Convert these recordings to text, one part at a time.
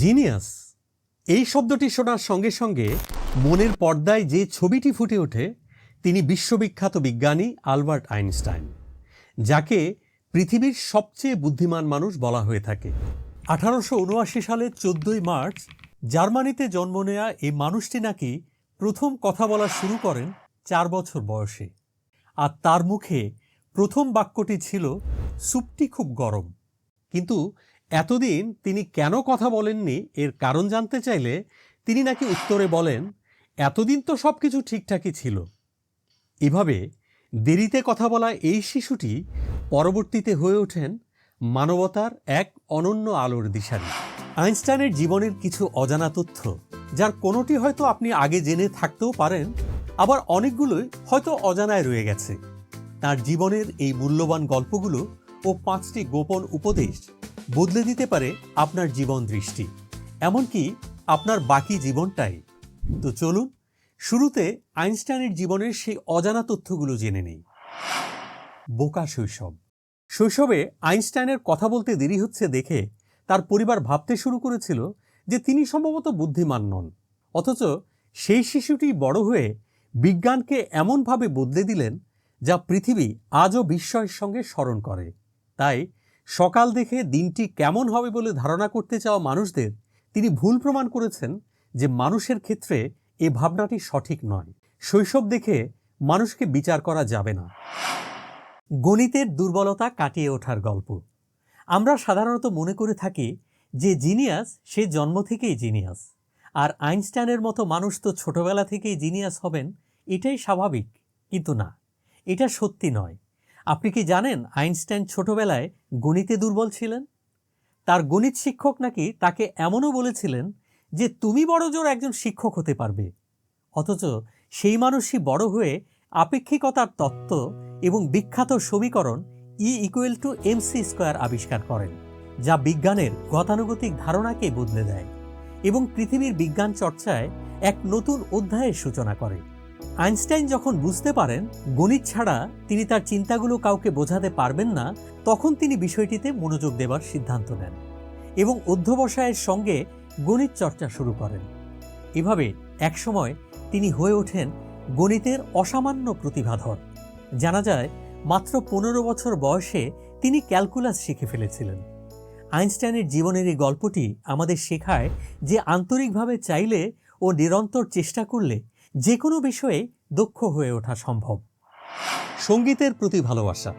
Genius. এই শব্দটি শোনার সঙ্গে সঙ্গে মনের পর্দায় যে ছবিটি ফুটে ওঠে, তিনি বিশ্ববিখ্যাত বিজ্ঞানী আলবার্ট আইনস্টাইন, যাকে পৃথিবীর সবচেয়ে বুদ্ধিমান মানুষ বলা হয়ে থাকে। আঠারোশো উনআশি সালের চোদ্দই মার্চ, জার্মানিতে জন্ম নেয়া এই মানুষটি নাকি প্রথম কথা বলা শুরু করেন চার বছর বয়সে। আর তার মুখে প্রথম বাক্যটি ছিল স্যুপটি খুব গরম। কিন্তু এতদিন তিনি কেন কথা বলেননি? এর কারণ জানতে চাইলে তিনি নাকি উত্তরে বলেন, এতদিন তো সব কিছু ঠিকঠাকই ছিল। এভাবে দেরিতে কথা বলা এই শিশুটি পরবর্তীতে হয়ে ওঠেন মানবতার এক অনন্য আলোর দিশারি। আইনস্টাইনের জীবনের কিছু অজানা তথ্য, যার কোনোটি হয়তো আপনি আগে জেনে থাকতেও পারেন, আবার অনেকগুলোই হয়তো অজানায় রয়ে গেছে। তার জীবনের এই মূল্যবান গল্পগুলো ও পাঁচটি গোপন উপদেশ বদলে দিতে পারে আপনার জীবন দৃষ্টি। এমনকি আপনার বাকি জীবনটাই। তো চলুন, শুরুতে আইনস্টাইনের জীবনের সেই অজানা তথ্যগুলো জেনে নেই। বোকা শৈশব। শৈশবে আইনস্টাইনের কথা বলতে দেরি হচ্ছে দেখে তার পরিবার ভাবতে শুরু করেছিল যে তিনি সম্ভবত বুদ্ধিমান নন। অথচ সেই শিশুটি বড় হয়ে বিজ্ঞানকে এমনভাবে বদলে দিলেন যা পৃথিবী আজও বিস্ময়ের সঙ্গে স্মরণ করে। তাই সকাল দেখে দিনটি কেমন হবে বলে ধারণা করতে চাওয়া মানুষদের, তিনি ভুল প্রমাণ করেছেন যে মানুষের ক্ষেত্রে এ ভাবনাটি সঠিক নয়। শৈশব দেখে মানুষকে বিচার করা যাবে না। গণিতের দুর্বলতা কাটিয়ে ওঠার গল্প। আমরা সাধারণত মনে করে থাকি যে জিনিয়াস, সে জন্ম থেকেই জিনিয়াস। আর আইনস্টাইনের মতো মানুষ তো ছোটবেলা থেকেই জিনিয়াস হবেন, এটাই স্বাভাবিক, কিন্তু না। এটা সত্যি নয়। আপনি কি জানেন আইনস্টাইন ছোটবেলায় গণিতে দুর্বল ছিলেন? তার গণিত শিক্ষক নাকি তাকে এমনও বলেছিলেন যে তুমি বড় জোর একজন শিক্ষক হতে পারবে। অথচ সেই মানুষই বড় হয়ে আপেক্ষিকতার তত্ত্ব এবং বিখ্যাত সমীকরণ E equal to M C square আবিষ্কার করেন, যা বিজ্ঞানের গতানুগতিক ধারণাকে বদলে দেয় এবং পৃথিবীর বিজ্ঞান চর্চায় এক নতুন অধ্যায়ের সূচনা করে। আইনস্টাইন যখন বুঝতে পারেন, গণিত ছাড়া তিনি তার চিন্তাগুলো কাউকে বোঝাতে পারবেন না, তখন তিনি বিষয়টিতে মনোযোগ দেবার সিদ্ধান্ত নেন এবং অধ্যবসায়ের সঙ্গে গণিত চর্চা শুরু করেন। এভাবে একসময় তিনি হয়ে ওঠেন গণিতের অসামান্য প্রতিভাধর। জানা যায়, মাত্র পনেরো বছর বয়সে তিনি ক্যালকুলাস শিখে ফেলেছিলেন। আইনস্টাইনের জীবনের এই গল্পটি আমাদের শেখায় যে আন্তরিকভাবে চাইলে ও নিরন্তর চেষ্টা করলে যে কোনো বিষয়ে দক্ষ হয়ে ওঠা সম্ভব। সঙ্গীতের প্রতি ভালোবাসা।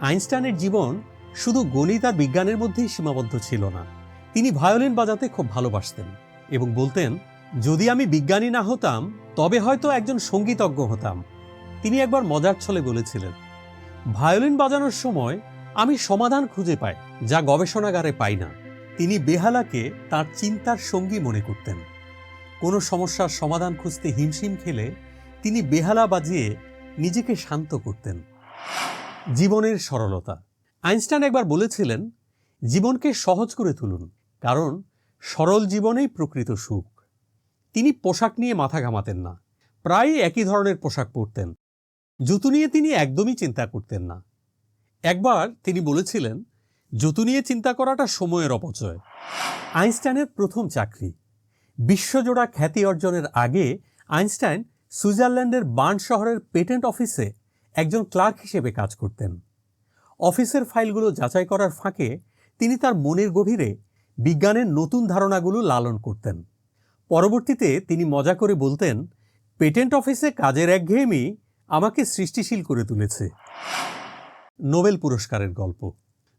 আইনস্টাইনের জীবন শুধু গণিত আর বিজ্ঞানের মধ্যেই সীমাবদ্ধ ছিল না। তিনি ভায়োলিন বাজাতে খুব ভালোবাসতেন এবং বলতেন, যদি আমি বিজ্ঞানী না হতাম, তবে হয়তো একজন সঙ্গীতজ্ঞ হতাম। তিনি একবার মজার ছলে বলেছিলেন, ভায়োলিন বাজানোর সময় আমি সমাধান খুঁজে পাই, যা গবেষণাগারে পাই না। তিনি বেহালাকে তার চিন্তার সঙ্গী মনে করতেন। কোনো সমস্যার সমাধান খুঁজতে হিমশিম খেলে তিনি বেহালা বাজিয়ে নিজেকে শান্ত করতেন। জীবনের সরলতা। আইনস্টাইন একবার বলেছিলেন, জীবনকে সহজ করে তুলুন, কারণ সরল জীবনেই প্রকৃত সুখ। তিনি পোশাক নিয়ে মাথা ঘামাতেন না, প্রায়ই একই ধরনের পোশাক পরতেন। জুতো নিয়ে তিনি একদমই চিন্তা করতেন না। একবার তিনি বলেছিলেন, জুতো নিয়ে চিন্তা করাটা সময়ের অপচয়। আইনস্টাইনের প্রথম চাকরি। বিশ্বজোড়া খ্যাতি অর্জনের আগে আইনস্টাইন সুইজারল্যান্ডের বার্ন শহরের পেটেন্ট অফিসে একজন ক্লার্ক হিসেবে কাজ করতেন। অফিসের ফাইলগুলো যাচাই করার ফাঁকে তিনি তার মনের গভীরে বিজ্ঞানের নতুন ধারণাগুলো লালন করতেন। পরবর্তীতে তিনি মজা করে বলতেন, পেটেন্ট অফিসে কাজের একঘেয়েমি আমাকে সৃষ্টিশীল করে তুলেছে। নোবেল পুরস্কারের গল্প।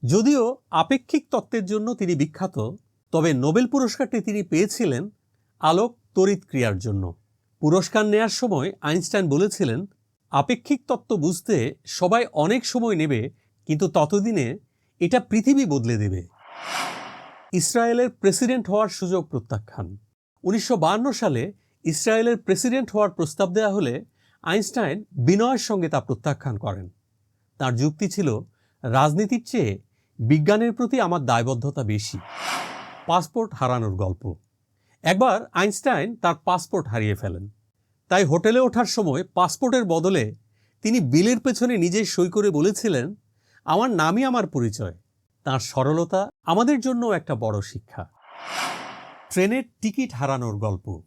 যদিও আপেক্ষিক তত্ত্বের জন্য তিনি বিখ্যাত, তবে নোবেল পুরস্কারটি তিনি পেয়েছিলেন আলোক তড়িৎ ক্রিয়ার জন্য। পুরস্কার নেয়ার সময় আইনস্টাইন বলেছিলেন, আপেক্ষিক তত্ত্ব বুঝতে সবাই অনেক সময় নেবে, কিন্তু ততদিনে এটা পৃথিবী বদলে দেবে। ইসরায়েলের প্রেসিডেন্ট হওয়ার সুযোগ প্রত্যাখ্যান। উনিশশো সালে ইসরায়েলের প্রেসিডেন্ট হওয়ার প্রস্তাব দেওয়া হলে আইনস্টাইন বিনয়ের সঙ্গে তা প্রত্যাখ্যান করেন। তার যুক্তি ছিল, রাজনীতির চেয়ে বিজ্ঞানের প্রতি আমার দায়বদ্ধতা বেশি। পাসপোর্ট হারানোর গল্প। একবার আইনস্টাইন তার পাসপোর্ট হারিয়ে ফেলেন। তাই হোটেলে ওঠার সময় পাসপোর্টের বদলে তিনি বিলের পেছনে নিজেই সই করে বলেছিলেন, আমার নামই আমার পরিচয়। তার সরলতা আমাদের জন্য একটা বড় শিক্ষা। ট্রেনের টিকিট হারানোর গল্প।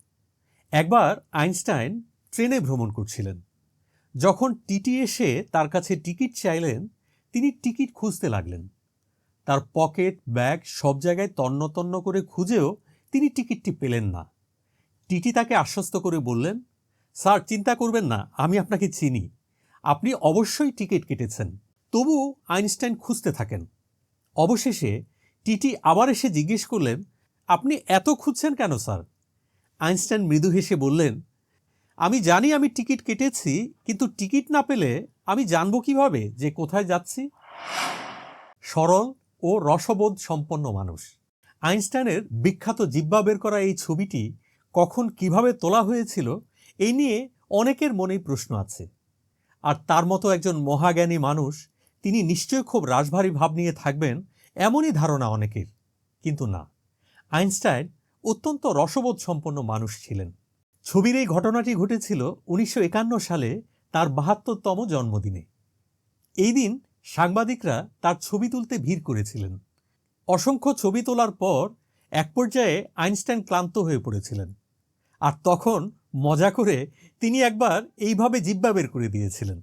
একবার আইনস্টাইন ট্রেনে ভ্রমণ করছিলেন। যখন টিটি এসে তার কাছে টিকিট চাইলেন, তিনি টিকিট খুঁজতে লাগলেন। তার পকেট, ব্যাগ সব জায়গায় তন্ন তন্ন করে খুঁজেও তিনি টিকিটটি পেলেন না। টিটি তাকে আশ্বস্ত করে বললেন, স্যার, চিন্তা করবেন না, আমি আপনাকে চিনি। আপনি অবশ্যই টিকিট কেটেছেন। তবু আইনস্টাইন খুঁজতে থাকেন। অবশেষে টিটি আবার এসে জিজ্ঞেস করলেন, আপনি এত খুঁজছেন কেন, স্যার? আইনস্টাইন মৃদু হেসে বললেন, আমি জানি আমি টিকিট কেটেছি, কিন্তু টিকিট না পেলে আমি জানব কীভাবে যে কোথায় যাচ্ছি? সরল ও রসবোধ সম্পন্ন মানুষ। আইনস্টাইনের বিখ্যাত জিব্বা বের করা এই ছবিটি কখন কীভাবে তোলা হয়েছিল, এই নিয়ে অনেকের মনেই প্রশ্ন আছে। আর তার মতো একজন মহাজ্ঞানী মানুষ, তিনি নিশ্চয় খুব রাশভারী ভাব নিয়ে থাকবেন, এমনই ধারণা অনেকের। কিন্তু না, আইনস্টাইন অত্যন্ত রসবোধ সম্পন্ন মানুষ ছিলেন। ছবির এই ঘটনাটি ঘটেছিল উনিশশো একান্ন সালে তার বাহাত্তরতম জন্মদিনে। এই দিন সাংবাদিকরা তার ছবি তুলতে ভিড় করেছিলেন। অসংখ্য ছবি তোলার পর এক পর্যায়ে আইনস্টাইন ক্লান্ত হয়ে পড়েছিলেন। আর তখন মজা করে তিনি একবার এইভাবে জিব্বা বের করে দিয়েছিলেন।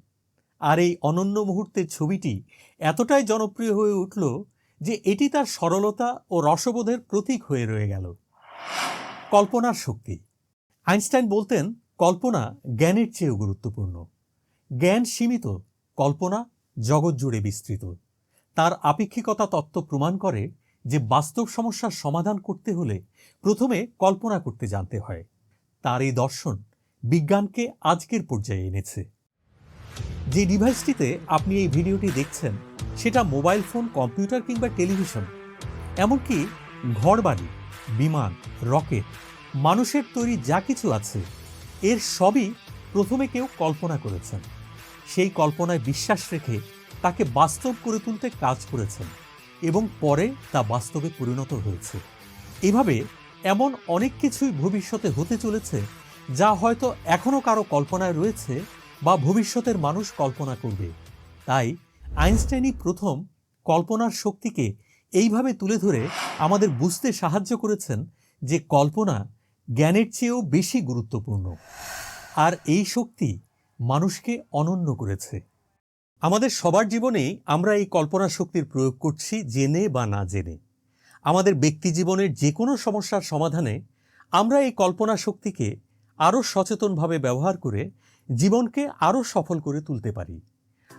আর এই অনন্য মুহূর্তের ছবিটি এতটাই জনপ্রিয় হয়ে উঠল যে এটি তার সরলতা ও রসবোধের প্রতীক হয়ে রয়ে গেল। কল্পনার শক্তি। আইনস্টাইন বলতেন, কল্পনা জ্ঞানের চেয়েও গুরুত্বপূর্ণ। জ্ঞান সীমিত, কল্পনা জগৎ জুড়ে বিস্তৃত। তার আপেক্ষিকতা তত্ত্ব প্রমাণ করে যে বাস্তব সমস্যার সমাধান করতে হলে প্রথমে কল্পনা করতে জানতে হয়। তার এই দর্শন বিজ্ঞানকে আজকের পর্যায়ে এনেছে। যে ডিভাইসটিতে আপনি এই ভিডিওটি দেখছেন, সেটা মোবাইল ফোন, কম্পিউটার কিংবা টেলিভিশন, এমনকি ঘরবাড়ি, বিমান, রকেট, মানুষের তৈরি যা কিছু আছে, এর সবই প্রথমে কেউ কল্পনা করেছেন। সেই কল্পনায় বিশ্বাস রেখে তাকে বাস্তব করে তুলতে কাজ করেছেন এবং পরে তা বাস্তবে পরিণত হয়েছে। এভাবে এমন অনেক কিছুই ভবিষ্যতে হতে চলেছে যা হয়তো এখনও কারও কল্পনায় রয়েছে বা ভবিষ্যতের মানুষ কল্পনা করবে। তাই আইনস্টাইনই প্রথম কল্পনার শক্তিকে এইভাবে তুলে ধরে আমাদের বুঝতে সাহায্য করেছেন যে কল্পনা জ্ঞানের চেয়েও বেশি গুরুত্বপূর্ণ। আর এই শক্তি মানুষকে অনন্য করেছে। আমাদের সবার জীবনেই আমরা এই কল্পনা শক্তির প্রয়োগ করছি জেনে বা না জেনে। আমাদের ব্যক্তি জীবনের যে কোনো সমস্যার সমাধানে আমরা এই কল্পনা শক্তিকে আরও সচেতনভাবে ব্যবহার করে জীবনকে আরও সফল করে তুলতে পারি।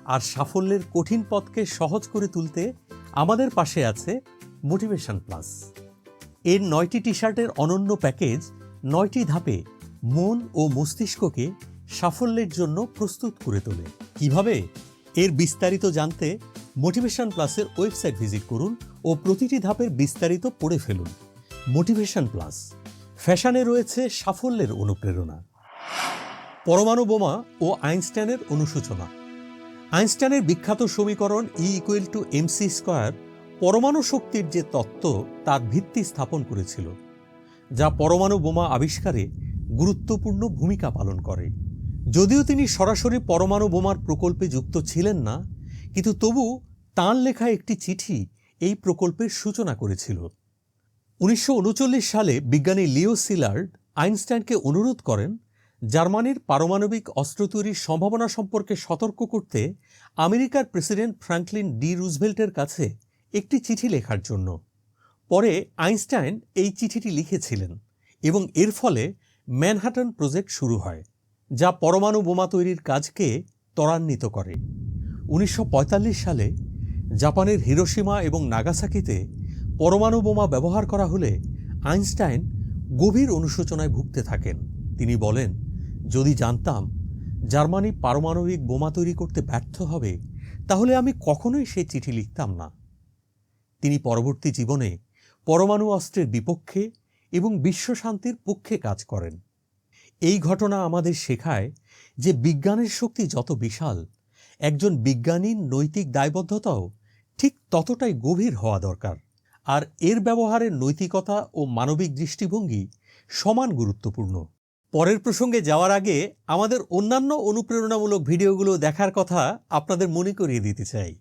আর সাফল্যের কঠিন পথকে সহজ করে তুলতে আমাদের পাশে আছে মোটিভেশন প্লাস এর নয়টি টি শার্টের অনন্য প্যাকেজ, নয়টি ধাপে মন ও মস্তিষ্ককে সাফল্যের জন্য প্রস্তুত করে তোলে। কীভাবে? এর বিস্তারিত জানতে মোটিভেশন প্লাসের ওয়েবসাইট ভিজিট করুন ও প্রতিটি ধাপের বিস্তারিত পড়ে ফেলুন। মোটিভেশন প্লাস, ফ্যাশনে রয়েছে সাফল্যের অনুপ্রেরণা। পরমাণু বোমা ও আইনস্টাইনের অনুশোচনা। আইনস্টাইনের বিখ্যাত সমীকরণ E equal to MC square পরমাণু শক্তির যে তত্ত্ব তার ভিত্তি স্থাপন করেছিল, যা পরমাণু বোমা আবিষ্কারে গুরুত্বপূর্ণ ভূমিকা পালন করে। যদিও তিনি সরাসরি পরমাণু বোমার প্রকল্পে যুক্ত ছিলেন না, কিন্তু তবু তাঁর লেখা একটি চিঠি এই প্রকল্পের সূচনা করেছিল। উনিশশো উনচল্লিশ সালে বিজ্ঞানী লিও সিলার্ড আইনস্টাইনকে অনুরোধ করেন, জার্মানির পারমাণবিক অস্ত্র তৈরির সম্ভাবনা সম্পর্কে সতর্ক করতে আমেরিকার প্রেসিডেন্ট ফ্র্যাঙ্কলিন ডি রুজভেল্টের কাছে একটি চিঠি লেখার জন্য। পরে আইনস্টাইন এই চিঠিটি লিখেছিলেন এবং এর ফলে ম্যানহাটন প্রজেক্ট শুরু হয়। যা পরমাণু বোমা তৈরির কাজকে ত্বরান্বিত করে। উনিশশো পঁয়তাল্লিশ সালে জাপানের হিরোসীমা এবং নাগাসাকিতে পরমাণু বোমা ব্যবহার করা হলে আইনস্টাইন গভীর অনুশোচনায় ভুগতে থাকেন। তিনি বলেন, যদি জানতাম জার্মানি পারমাণবিক বোমা তৈরি করতে ব্যর্থ হবে, তাহলে আমি কখনোই সেই চিঠি লিখতাম না। তিনি পরবর্তী জীবনে পরমাণু অস্ত্রের বিপক্ষে এবং বিশ্বশান্তির পক্ষে কাজ করেন। এই ঘটনা আমাদের শেখায় যে বিজ্ঞানের শক্তি যত বিশাল, একজন বিজ্ঞানীর নৈতিক দায়বদ্ধতাও ঠিক ততটাই গভীর হওয়া দরকার। আর এর ব্যবহারের নৈতিকতা ও মানবিক দৃষ্টিভঙ্গি সমান গুরুত্বপূর্ণ। পরের প্রসঙ্গে যাওয়ার আগে আমাদের অন্যান্য অনুপ্রেরণামূলক ভিডিওগুলো দেখার কথা আপনাদের মনে করিয়ে দিতে চাই।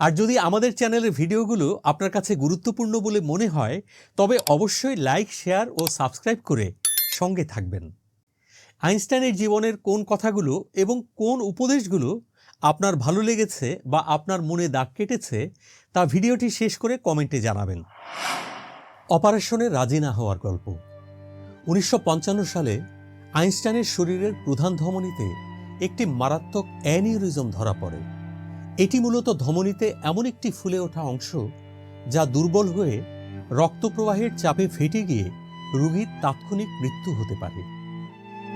আর যদি আমাদের চ্যানেলের ভিডিওগুলো আপনার কাছে গুরুত্বপূর্ণ বলে মনে হয়, তবে অবশ্যই লাইক, শেয়ার ও সাবস্ক্রাইব করে সঙ্গে থাকবেন। আইনস্টাইনের জীবনের কোন কথাগুলো এবং কোন উপদেশগুলো আপনার ভালো লেগেছে বা আপনার মনে দাগ কেটেছে তা ভিডিওটি শেষ করে কমেন্টে জানাবেন। অপারেশনে রাজি না হওয়ার গল্প। উনিশশো পঞ্চান্ন সালে আইনস্টাইনের শরীরের প্রধান ধমনীতে একটি মারাত্মক অ্যানিউরিজম ধরা পড়ে। এটি মূলত ধমনীতে এমন একটি ফুলে ওঠা অংশ যা দুর্বল হয়ে রক্তপ্রবাহের চাপে ফেটে গিয়ে রোগীর তাৎক্ষণিক মৃত্যু হতে পারে।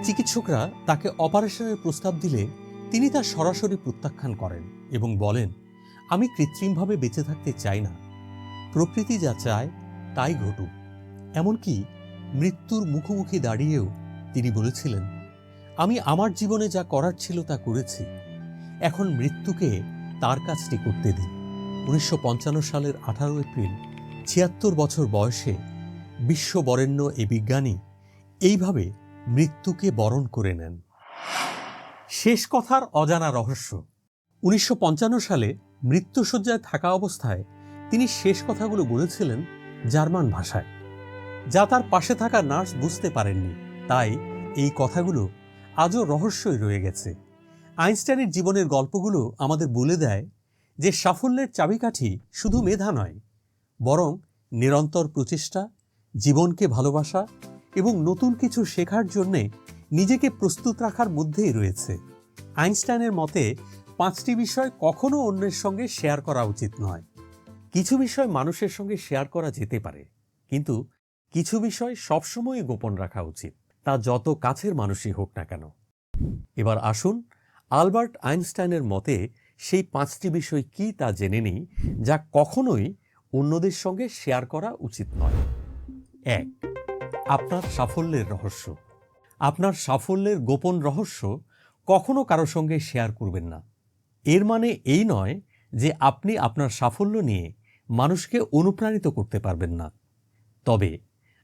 চিকিৎসকরা তাকে অপারেশনের প্রস্তাব দিলে তিনি তা সরাসরি প্রত্যাখ্যান করেন এবং বলেন, আমি কৃত্রিমভাবে বেঁচে থাকতে চাই না। প্রকৃতি যা চায়, তাই ঘটুক। এমনকি মৃত্যুর মুখোমুখি দাঁড়িয়েও তিনি বলেছিলেন, আমি আমার জীবনে যা করার ছিল তা করেছি। এখন মৃত্যুকে তার কাজটি করতে দিন। উনিশশো পঞ্চান্ন সালের আঠারো এপ্রিল, ছিয়াত্তর বছর বয়সে বিশ্ববরেণ্য এই বিজ্ঞানী এইভাবে মৃত্যুকে বরণ করে নেন। শেষ কথার অজানা রহস্য। উনিশশো পঞ্চান্ন সালে মৃত্যুসজ্জায় থাকা অবস্থায় তিনি শেষ কথাগুলো বলেছিলেন জার্মান ভাষায়। যা তার পাশে থাকা নার্স বুঝতে পারেননি। তাই এই কথাগুলো আজও রহস্যই রয়ে গেছে। আইনস্টাইনের জীবনের গল্পগুলো আমাদের বলে দেয় যে সাফল্যের চাবিকাঠি শুধু মেধা নয়, বরং নিরন্তর প্রচেষ্টা, জীবনকে ভালোবাসা এবং নতুন কিছু শেখার জন্যে নিজেকে প্রস্তুত রাখার মধ্যেই রয়েছে। আইনস্টাইনের মতে, পাঁচটি বিষয় কখনো অন্যের সঙ্গে শেয়ার করা উচিত নয়। কিছু বিষয় মানুষের সঙ্গে শেয়ার করা যেতে পারে, কিন্তু কিছু বিষয় সবসময় গোপন রাখা উচিত, তা যত কাছের মানুষই হোক না কেন। এবার আসুন, আলবার্ট আইনস্টাইনের মতে সেই পাঁচটি বিষয় কি তা জেনে নিই, যা কখনোই অন্যদের সঙ্গে শেয়ার করা উচিত নয়। এক আপনার সাফল্যের রহস্য। আপনার সাফল্যের গোপন রহস্য কখনো কারও সঙ্গে শেয়ার করবেন না। এর মানে এই নয় যে আপনি আপনার সাফল্য নিয়ে মানুষকে অনুপ্রাণিত করতে পারবেন না। তবে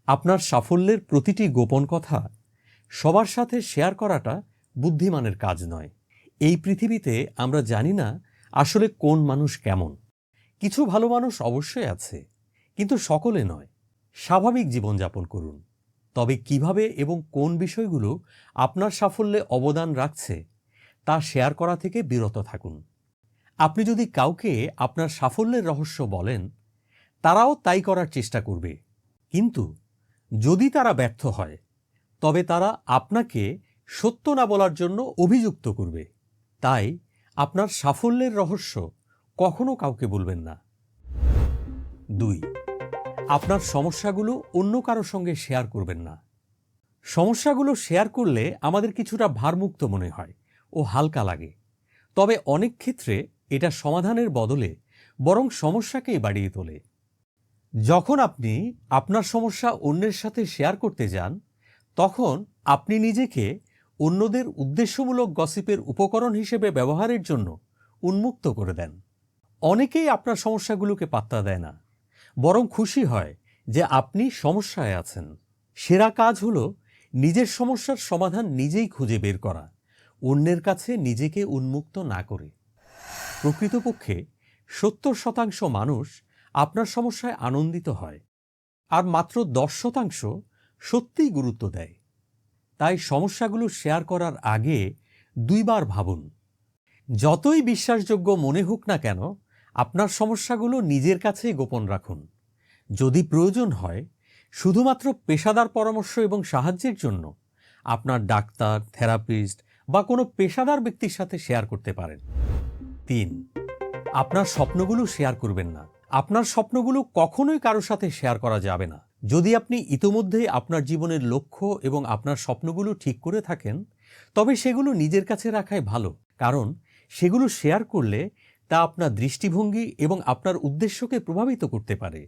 আপনার সাফল্যের প্রতিটি গোপন কথা সবার সাথে শেয়ার করাটা বুদ্ধিমানের কাজ নয়। এই পৃথিবীতে আমরা জানি না আসলে কোন মানুষ কেমন। কিছু ভালো মানুষ অবশ্যই আছে, কিন্তু সকলে নয়। স্বাভাবিক জীবনযাপন করুন। তবে কীভাবে এবং কোন বিষয়গুলো আপনার সাফল্যে অবদান রাখছে তা শেয়ার করা থেকে বিরত থাকুন। আপনি যদি কাউকে আপনার সাফল্যের রহস্য বলেন, তারাও তাই করার চেষ্টা করবে। কিন্তু যদি তারা ব্যর্থ হয়, তবে তারা আপনাকে সত্য না বলার জন্য অভিযুক্ত করবে। তাই আপনার সাফল্যের রহস্য কখনো কাউকে বলবেন না। দুই আপনার সমস্যাগুলো অন্য কারও সঙ্গে শেয়ার করবেন না। সমস্যাগুলো শেয়ার করলে আমাদের কিছুটা ভারমুক্ত মনে হয় ও হালকা লাগে। তবে অনেক ক্ষেত্রে এটা সমাধানের বদলে বরং সমস্যাকেই বাড়িয়ে তোলে। যখন আপনি আপনার সমস্যা অন্যের সাথে শেয়ার করতে যান, তখন আপনি নিজেকে অন্যদের উদ্দেশ্যমূলক গসিপের উপকরণ হিসেবে ব্যবহারের জন্য উন্মুক্ত করে দেন। অনেকেই আপনার সমস্যাগুলোকে পাত্তা দেয় না। বরং খুশি হয় যে আপনি সমস্যায় আছেন। সেরা কাজ হলো নিজের সমস্যার সমাধান নিজেই খুঁজে বের করা, অন্যের কাছে নিজেকে উন্মুক্ত না করে। প্রকৃতপক্ষে সত্তর শতাংশ মানুষ আপনার সমস্যায় আনন্দিত হয়, আর মাত্র দশ শতাংশ সত্যিই গুরুত্ব দেয়। তাই সমস্যাগুলো শেয়ার করার আগে দুইবার ভাবুন। যতই বিশ্বাসযোগ্য মনে হোক না কেন আপনার সমস্যাগুলো নিজের কাছেই গোপন রাখুন। যদি প্রয়োজন হয়, শুধুমাত্র পেশাদার পরামর্শ এবং সাহায্যের জন্য আপনার ডাক্তার, থেরাপিস্ট বা কোনো পেশাদার ব্যক্তির সাথে শেয়ার করতে পারেন। তিন, আপনার স্বপ্নগুলো শেয়ার করবেন না। আপনার স্বপ্নগুলো কখনোই কারোর সাথে শেয়ার করা যাবে না। যদি আপনি ইতোমধ্যেই আপনার জীবনের লক্ষ্য এবং আপনার স্বপ্নগুলো ঠিক করে থাকেন, তবে সেগুলো নিজের কাছে রাখাই ভালো। কারণ সেগুলো শেয়ার করলে তা আপনার দৃষ্টিভঙ্গি এবং আপনার উদ্দেশ্যকে প্রভাবিত করতে পারে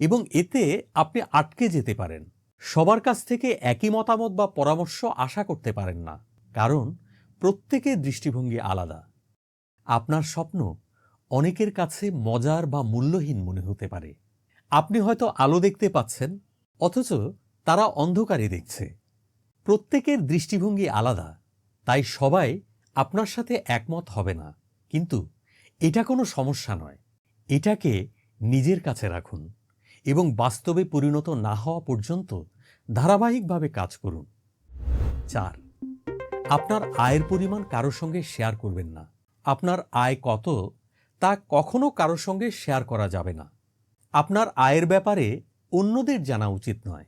এবং এতে আপনি আটকে যেতে পারেন। সবার কাছ থেকে একই মতামত বা পরামর্শ আশা করতে পারেন না, কারণ প্রত্যেকের দৃষ্টিভঙ্গি আলাদা। আপনার স্বপ্ন অনেকের কাছে মজার বা মূল্যহীন মনে হতে পারে। আপনি হয়তো আলো দেখতে পাচ্ছেন, অথচ তারা অন্ধকারে দেখছে। প্রত্যেকের দৃষ্টিভঙ্গি আলাদা, তাই সবাই আপনার সাথে একমত হবে না। কিন্তু এটা কোনো সমস্যা নয়। এটাকে নিজের কাছে রাখুন এবং বাস্তবে পরিণত না হওয়া পর্যন্ত ধারাবাহিকভাবে কাজ করুন। চার, আপনার আয়ের পরিমাণ কারোর সঙ্গে শেয়ার করবেন না। আপনার আয় কত তা কখনো কারোর সঙ্গে শেয়ার করা যাবে না। আপনার আয়ের ব্যাপারে অন্যদের জানা উচিত নয়।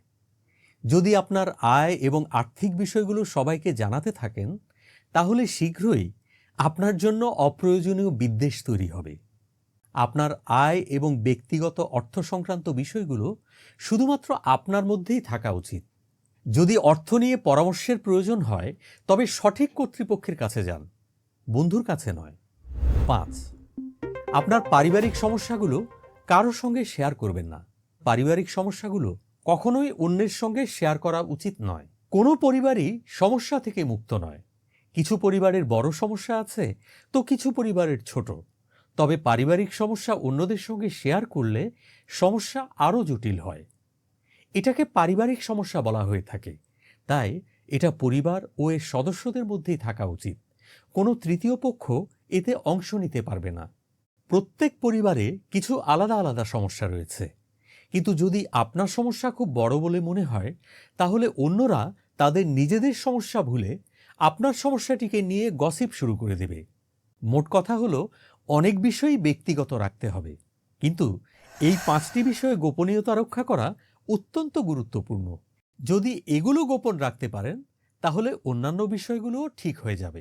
যদি আপনার আয় এবং আর্থিক বিষয়গুলো সবাইকে জানাতে থাকেন, তাহলে শীঘ্রই আপনার জন্য অপ্রয়োজনীয় বিদ্বেষ তৈরি হবে। আপনার আয় এবং ব্যক্তিগত অর্থ সংক্রান্ত বিষয়গুলো শুধুমাত্র আপনার মধ্যেই থাকা উচিত। যদি অর্থ নিয়ে পরামর্শের প্রয়োজন হয়, তবে সঠিক কর্তৃপক্ষের কাছে যান। বন্ধুর কাছে নয়। পাঁচ, আপনার পারিবারিক সমস্যাগুলো কারোর সঙ্গে শেয়ার করবেন না। পারিবারিক সমস্যাগুলো কখনোই অন্যের সঙ্গে শেয়ার করা উচিত নয়। কোনো পরিবারই সমস্যা থেকে মুক্ত নয়। কিছু পরিবারের বড় সমস্যা আছে, তো কিছু পরিবারের ছোট। তবে পারিবারিক সমস্যা অন্যদের সঙ্গে শেয়ার করলে সমস্যা আরও জটিল হয়। এটাকে পারিবারিক সমস্যা বলা হয়ে থাকে। তাই এটা পরিবার ও এর সদস্যদের মধ্যেই থাকা উচিত। কোনো তৃতীয় পক্ষ এতে অংশ নিতে পারবে না। প্রত্যেক পরিবারে কিছু আলাদা আলাদা সমস্যা রয়েছে। কিন্তু যদি আপনার সমস্যা খুব বড় বলে মনে হয়, তাহলে অন্যরা তাদের নিজেদের সমস্যা ভুলে আপনার সমস্যাটিকে নিয়ে গসিপ শুরু করে দেবে। মোট কথা হলো, অনেক বিষয়ই ব্যক্তিগত রাখতে হবে। কিন্তু এই পাঁচটি বিষয়ে গোপনীয়তা রক্ষা করা অত্যন্ত গুরুত্বপূর্ণ। যদি এগুলো গোপন রাখতে পারেন, তাহলে অন্যান্য বিষয়গুলোও ঠিক হয়ে যাবে।